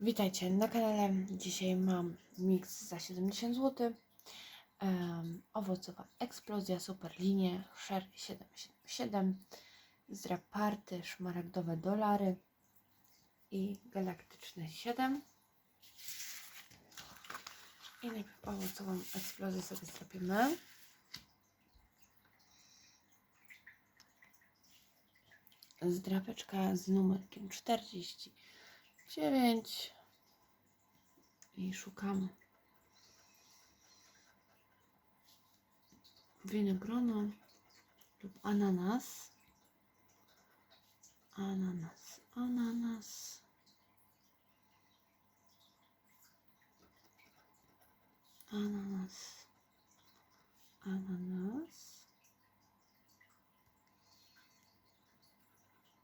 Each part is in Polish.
Witajcie na kanale. Dzisiaj mam miks za 70 zł. Um, owocowa eksplozja, superlinie, sher 777, zraparty, szmaragdowe dolary i galaktyczne 7. I najpierw owocową eksplozję sobie zrobimy. Zdrapeczka z numerkiem 49 i szukam winogrono lub ananas. Ananas, ananas. Ananas, ananas.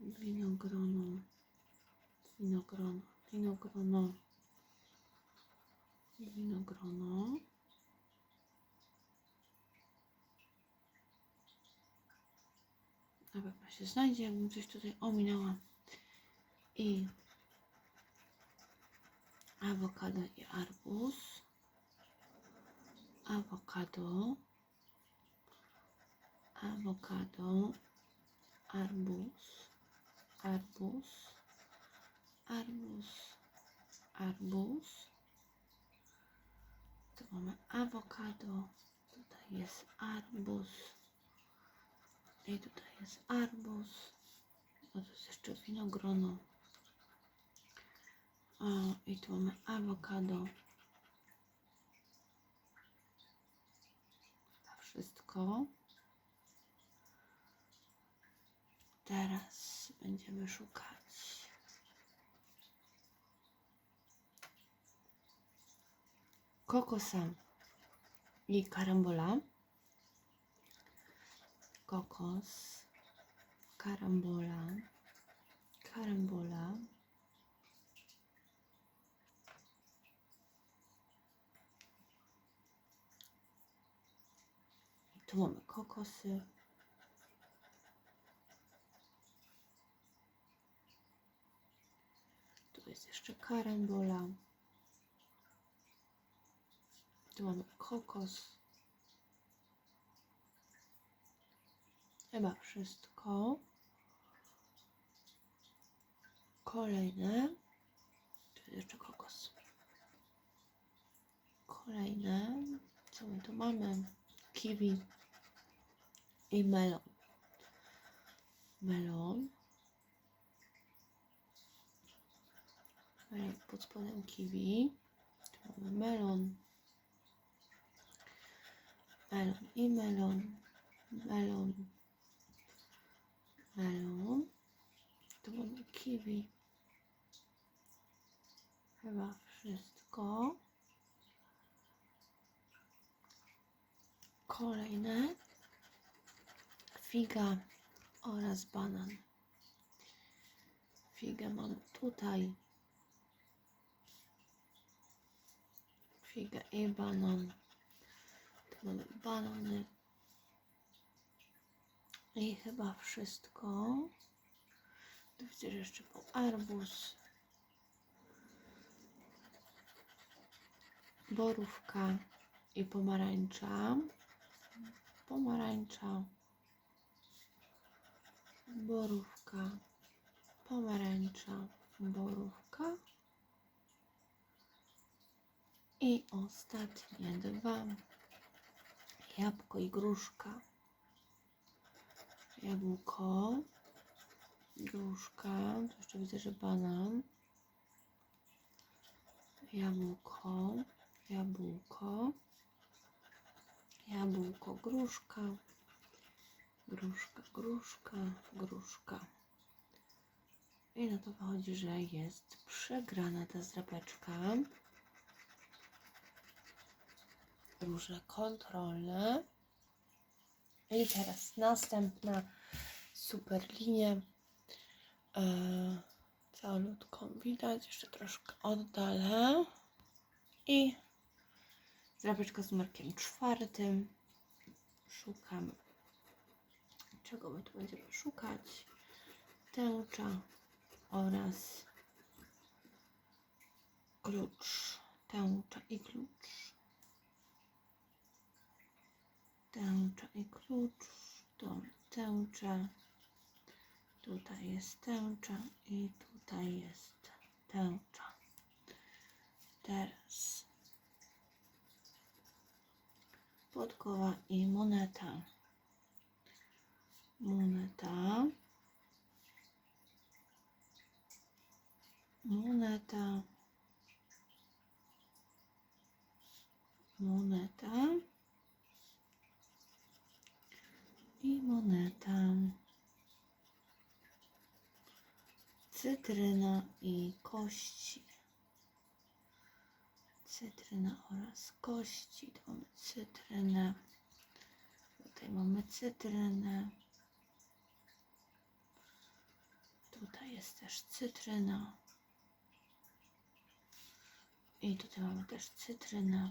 Winogrono, winogrono, winogrono, winogrono. Na pewno się znajdzie, jakbym coś tutaj ominęła. I awokado i arbuz. Awokado. Awokado. Arbuz. Arbuz. Arbuz. Arbuz. Tu mamy awokado. Tutaj jest arbuz. I tutaj jest arbuz. O, tu jest jeszcze winogrono. O, i tu mamy awokado. Chyba wszystko. Teraz będziemy szukać. Kokosa i karambola. Kokos, karambola, karambola. Tu mamy kokosy. Tu jest jeszcze karambola. Tu mamy kokos. Chyba wszystko. Kolejne. Tu jeszcze kokos. Kolejne. Co my tu mamy? Kiwi i. Melon. Melon pod spodem kiwi. Tu mamy melon. Melon i melon. Melon. Melon. Tu mamy kiwi. Chyba wszystko. Kolejne. Figa oraz banan. Figę mamy tutaj. Figę i banan. Mamy. I chyba wszystko. Tu widzę, że jeszcze był arbuz. Borówka i pomarańcza. Pomarańcza. Borówka. Pomarańcza. Borówka. I ostatnie dwa. Jabłko i gruszka jabłko, gruszka, tu jeszcze widzę, że banan, jabłko, jabłko, jabłko, gruszka, gruszka, gruszka, gruszka. I na to wychodzi, że jest przegrana ta zdrapeczka. Różne kontrolne. I teraz następna super linia. E, całolutką widać, jeszcze troszkę oddalę. I zrabeczka z numerkiem czwartym. Szukam. Czego my tu będziemy szukać? Tęcza oraz klucz, tęcza i klucz. Tęcza i klucz, tu tęcza. Tutaj jest tęcza i tutaj jest tęcza. Teraz podkowa i moneta. Moneta. Moneta. Moneta. I moneta. Cytryna i kości. Cytryna oraz kości. Tu mamy cytrynę. Tutaj mamy cytrynę. Tutaj jest też cytryna. I tutaj mamy też cytrynę.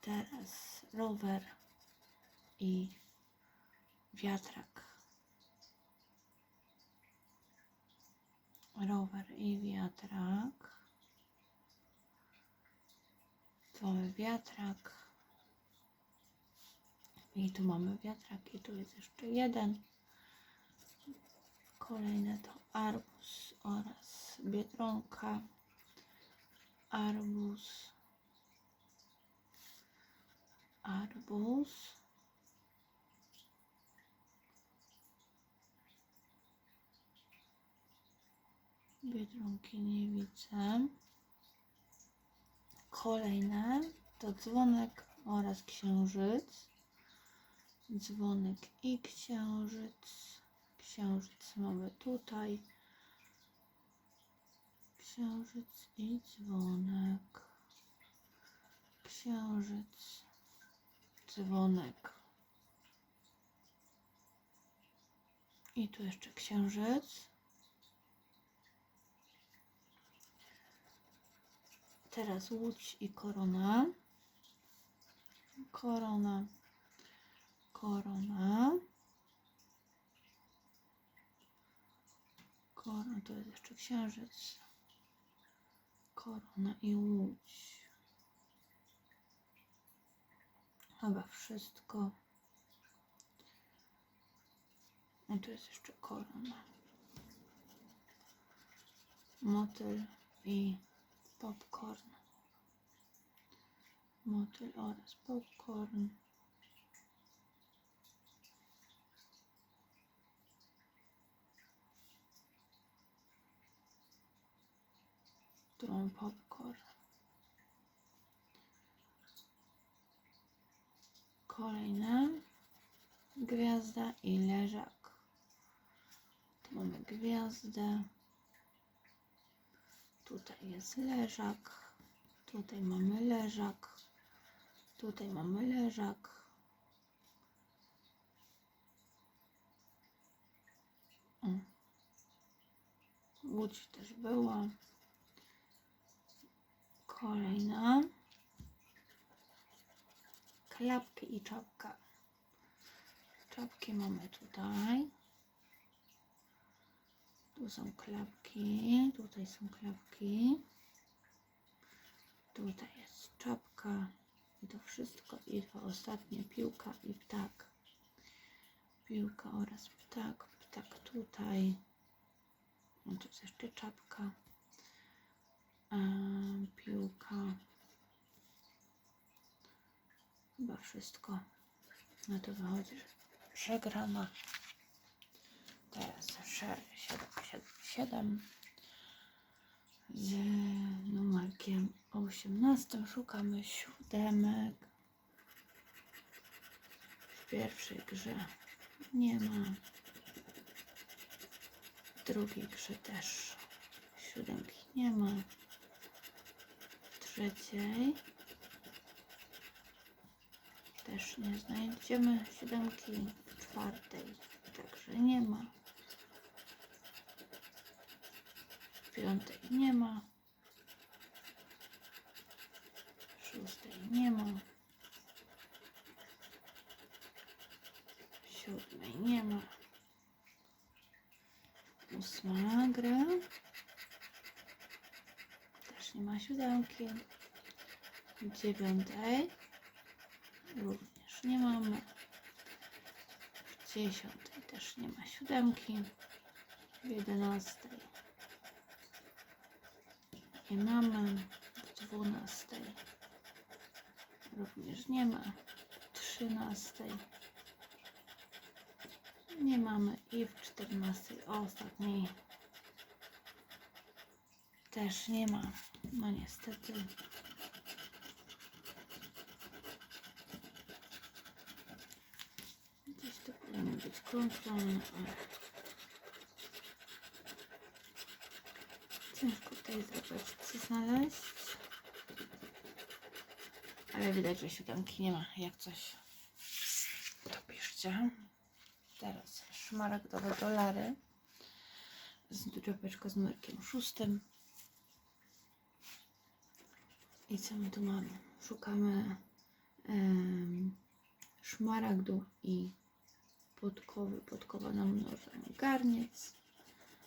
Teraz rower i wiatrak. Rower i wiatrak. Tu mamy wiatrak. I tu mamy wiatrak i tu jest jeszcze jeden. Kolejne to arbuz oraz biedronka. Arbuz. Arbuz. Biedronki nie widzę. Kolejne to dzwonek oraz księżyc. Dzwonek i księżyc. Księżyc mamy tutaj. Księżyc i dzwonek. Księżyc, dzwonek. I tu jeszcze księżyc. Teraz łódź i korona. Korona. Korona. Korona, to jest jeszcze księżyc. Korona i łódź. Chyba wszystko. I tu jest jeszcze korona. Motyl i popcorn. Motyl oraz popcorn. Mam popcorn. Kolejne. Gwiazda i leżak. Tu mamy gwiazdę. Tutaj jest leżak. Tutaj mamy leżak. Tutaj mamy leżak. O. Łódź też była. Kolejna. Klapki i czapka. Czapki mamy tutaj. Tu są klapki, tutaj są klapki. Tutaj jest czapka i to wszystko. I to ostatnie piłka i ptak. Piłka oraz ptak. Ptak tutaj. No tu jest jeszcze czapka. Em, piłka. Chyba wszystko. No to wychodzi, że przegrana. Teraz 7, 7, 7 z numerkiem 18 szukamy siódemek. W pierwszej grze nie ma. W drugiej grze też siódemki nie ma. W trzeciej też nie znajdziemy siódemki. W czwartej także nie ma. W piątej nie ma. Szóstej nie ma. Siódmej nie ma. Ósma gra. nie ma siódemki. Dziewiątej również nie mamy. W dziesiątej też nie ma siódemki. W jedenastej nie mamy. W dwunastej również nie ma. W trzynastej nie mamy i w czternastej ostatniej też nie ma. No niestety. Gdzieś to powinno być kontrolne, ale ciężko tutaj zobaczyć, znaleźć. Ale widać, że siódemki nie ma. Jak coś, to piszcie. Teraz szmaragdowe dolary z drobeczką z numerkiem szóstym. I co my tu mamy? Szukamy em, szmaragdu i podkowy. Podkowa na mnożenie. Garniec,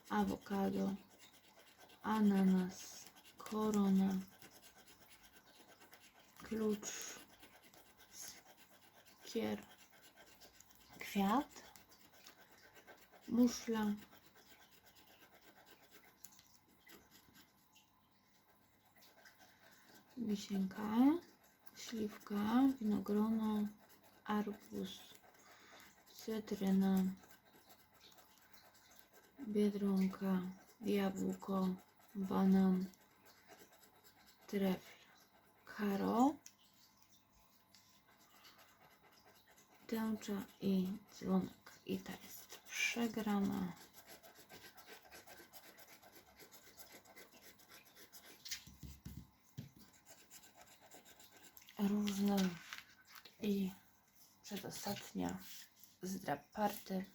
awokado, ananas, korona, klucz, kier, kwiat, muszla, wisienka, śliwka, winogrono, arbuz, cytryna, biedronka, jabłko, banan, trefl, karo, tęcza i dzwonek. I ta jest przegrana. Różne i przedostatnia zdrab party.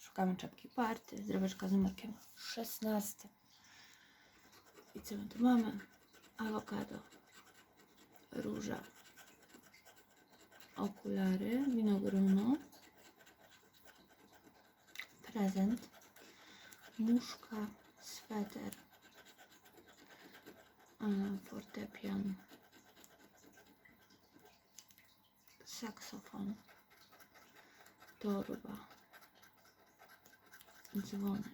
Szukamy czapki party, zdroweczka z numerkiem 16. I co my tu mamy? Awokado, róża, okulary, winogrono, prezent, muszka, sweter, fortepian, saksofon, torba, dzwonek,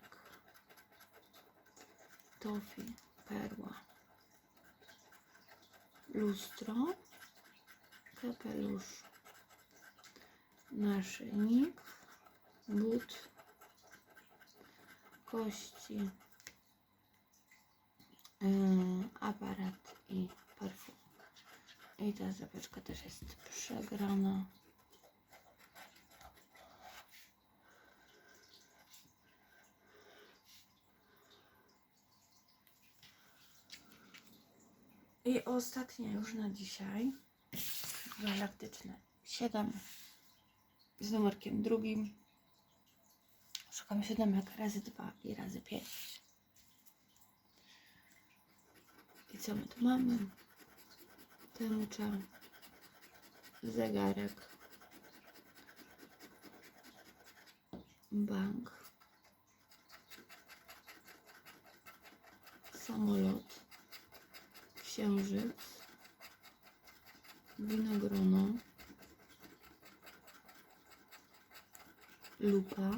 lustro, kapelusz, naszyjnik, but, kości, yy, aparat i perfum. I ta zapeczka też jest przegrana. I ostatnia już na dzisiaj. Galaktyczne 7 z numerkiem drugim. Szukamy siódemek razy 2 i razy 5. I co my tu mamy? Tęcza, zegarek, bank, samolot, księżyc, winogrono, lupa,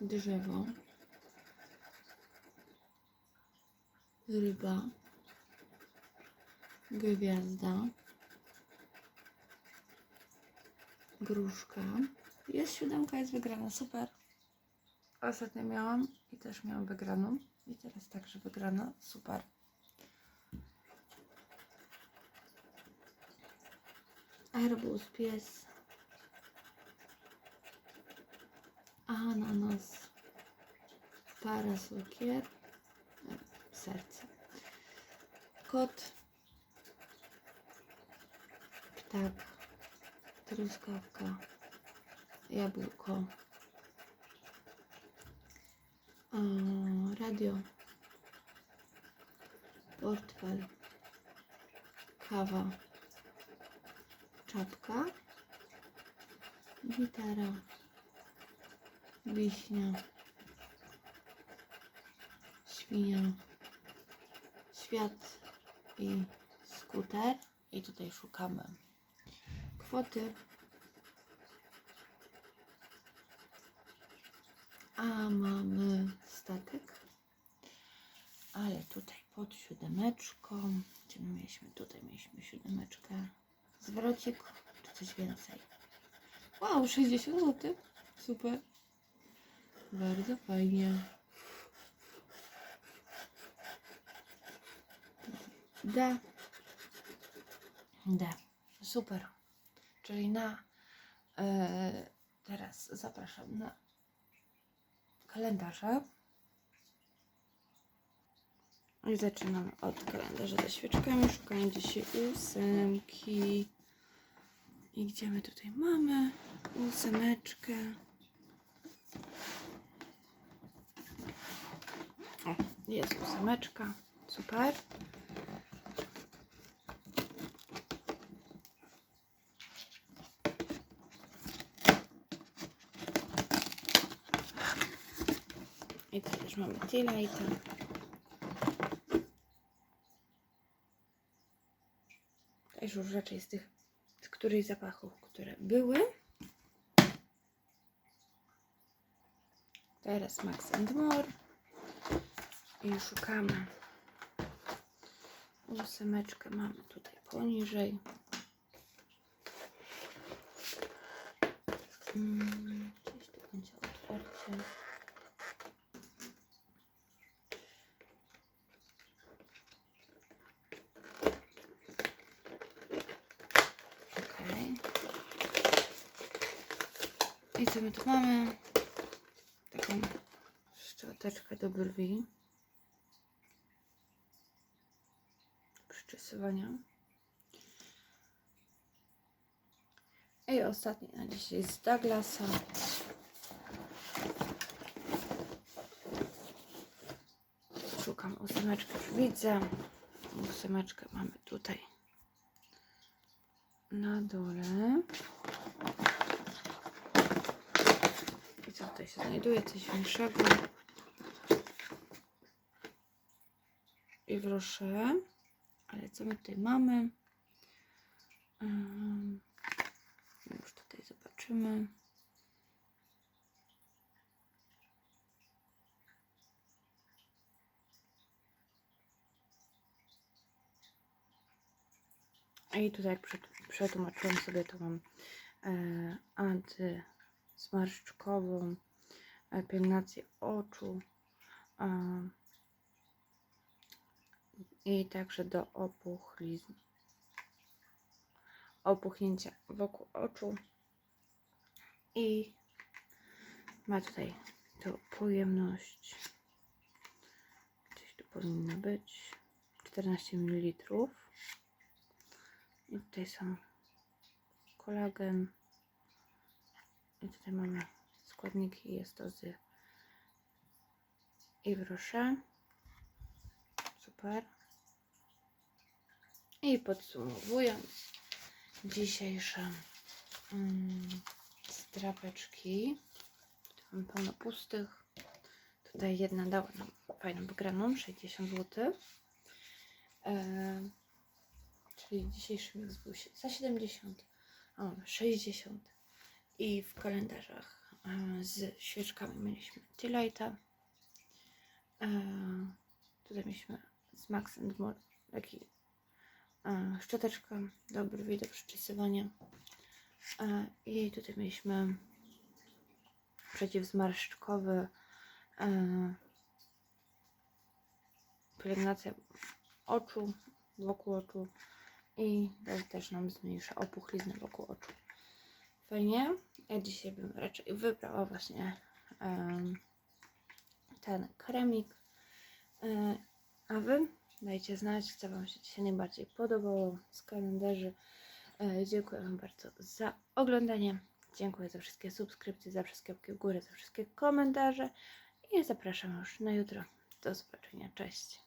drzewo, ryba, gwiazda, gruszka. Jest siódemka, jest wygrana, super. Ostatnio miałam i też miałam wygraną. I teraz także wygrana, super. Arbuz, pies, ananas, parasolkier, e, serce, kot, ptak, truskawka, jabłko, radio, portfel, kawa, czapka, gitara, wiśnia, świnia, kwiat i skuter. I tutaj szukamy kwoty. A mamy statek. Ale tutaj pod siódemeczką. Gdzie my mieliśmy? Tutaj mieliśmy siódemeczkę. Zwrocik czy coś więcej? Wow, 60 zł. Super. Bardzo fajnie. D. D. Super. Czyli na. e, teraz zapraszam na kalendarze. I zaczynamy od kalendarza ze świeczkami. Szukamy dzisiaj ósemki. I gdzie my tutaj mamy? Ósemeczkę. O, jest ósemeczka. Super. I tutaj też mamy T-Lighta. Też już raczej z tych, z których zapachów, które były. Teraz Max and More. I szukamy. Ósemeczkę mamy tutaj poniżej. Mm, Gdzieś tu będzie otwarcie. Co my tu mamy? Taką szczoteczkę do brwi. Przyczesywania. I ostatni na dzisiaj z Douglasa. Szukam ósemeczkę, widzę. Ósemeczkę mamy tutaj na dole. Co tutaj się znajduje? Coś większego. I proszę. Ale co my tutaj mamy? Um, już tutaj zobaczymy. I tutaj jak przet- przetłumaczyłam sobie, to mam e, antysmarszczkową e, pielęgnację oczu i także do opuchlizn, opuchnięcia wokół oczu. I ma tutaj to pojemność. Gdzieś tu powinno być. 14 ml i tutaj są kolagen. I tutaj mamy składniki. Jest to z Ivroche. Super. I podsumowując dzisiejsze mm, strapeczki. Tu mam pełno pustych. Tutaj jedna dała nam fajną wygraną, 60 zł. Czyli dzisiejszy miks był za 70, a mamy 60 i w kalendarzach e, z świeczkami mieliśmy T-Lighta, e, tutaj mieliśmy z Max and More taki e, szczoteczkę do brwi, do przyczesywania e, i tutaj mieliśmy przeciwzmarszczkowy e, pielęgnacja oczu, wokół oczu i też nam zmniejsza opuchliznę wokół oczu. Fajnie. Ja dzisiaj bym raczej wybrała właśnie em, ten kremik. E, a Wy dajcie znać, co Wam się dzisiaj najbardziej podobało z kalendarzy. E, dziękuję Wam bardzo za oglądanie. Dziękuję za wszystkie subskrypcje, za wszystkie łapki w górę, za wszystkie komentarze. I zapraszam już na jutro. Do zobaczenia. Cześć.